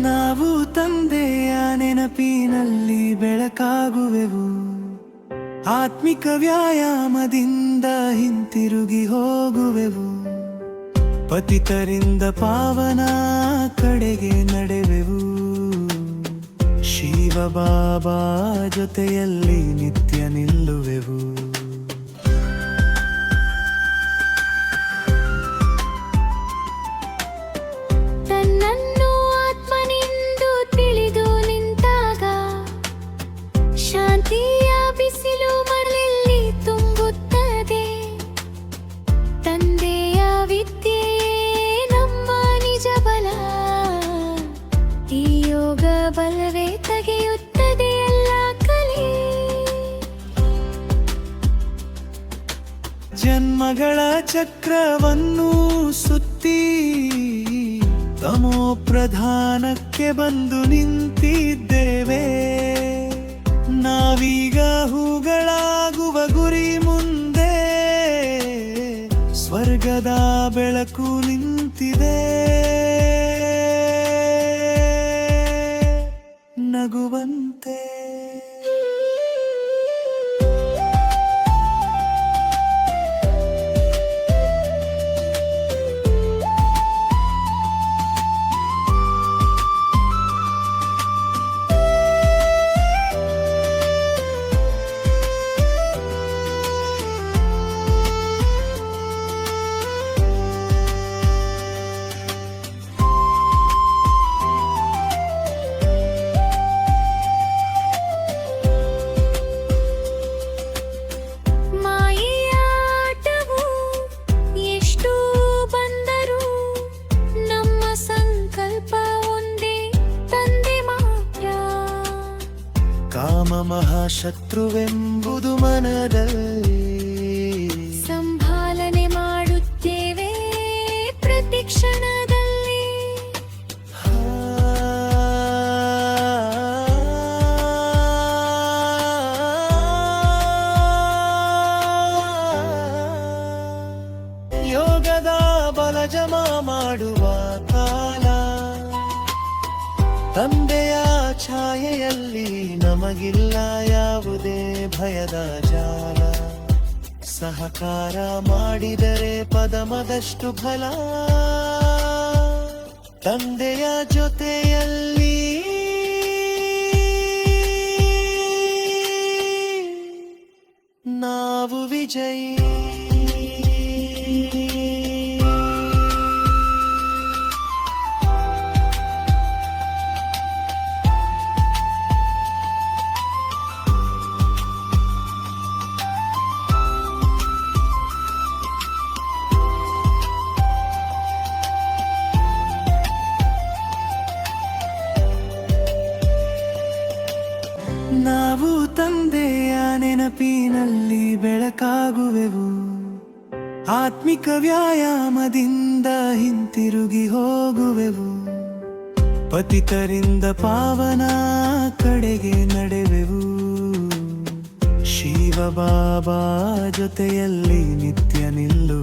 ನಾವು ತಂದೆಯ ನೆನಪಿನಲ್ಲಿ ಬೆಳಕಾಗುವೆವು. ಆತ್ಮಿಕ ವ್ಯಾಯಾಮದಿಂದ ಹಿಂತಿರುಗಿ ಹೋಗುವೆವು. ಪತಿತರಿಂದ ಪಾವನ ಕಡೆಗೆ ನಡೆವೆವು. ಶಿವ ಬಾಬಾ ಜೊತೆಯಲ್ಲಿ ನಿತ್ಯ ನಿಲ್ಲುವೆವು. ಜನ್ಮಗಳ ಚಕ್ರವನ್ನು ಸುತ್ತಿ ತಮೋ ಪ್ರಧಾನಕ್ಕೆ ಬಂದು ನಿಂತಿದ್ದೇವೆ. ನಾವೀಗ ಹೂಗಳಾಗುವ ಗುರಿ ಮುಂದೆ ಸ್ವರ್ಗದ ಬೆಳಕು ನಿಂತಿದೆ. ಕಾಮ ಮಹಾಶತ್ರುವೆಂಬುದು ಮನದಲ್ಲಿ. ಸಂಭಾಲನೆ ಮಾಡುತ್ತೇವೆ ಪ್ರತಿ ಕ್ಷಣದಲ್ಲಿ. ಯೋಗದ ಬಲ ಜಮಾ ಮಾಡುವ ಕಾಲ. ತಂದೆಯ ಛಾಯೆಯಲ್ಲಿ ನಮಗಿಲ್ಲ ಯಾವುದೇ ಭಯದ ಜಾಲ. ಸಹಕಾರ ಮಾಡಿದರೆ ಪದಮದಷ್ಟು ಫಲ. ತಂದೆಯ ಜೊತೆಯಲ್ಲಿ ನಾವು ವಿಜಯಿ. ನೆನಪಿನಲ್ಲಿ ಬೆಳಕಾಗುವೆವು. ಆತ್ಮಿಕ ವ್ಯಾಯಾಮದಿಂದ ಹಿಂತಿರುಗಿ ಹೋಗುವೆವು. ಪತಿತರಿಂದ ಪಾವನ ಕಡೆಗೆ ನಡೆವೆವು. ಶಿವ ಬಾಬಾ ಜೊತೆಯಲ್ಲಿ ನಿತ್ಯ ನಿಲ್ಲು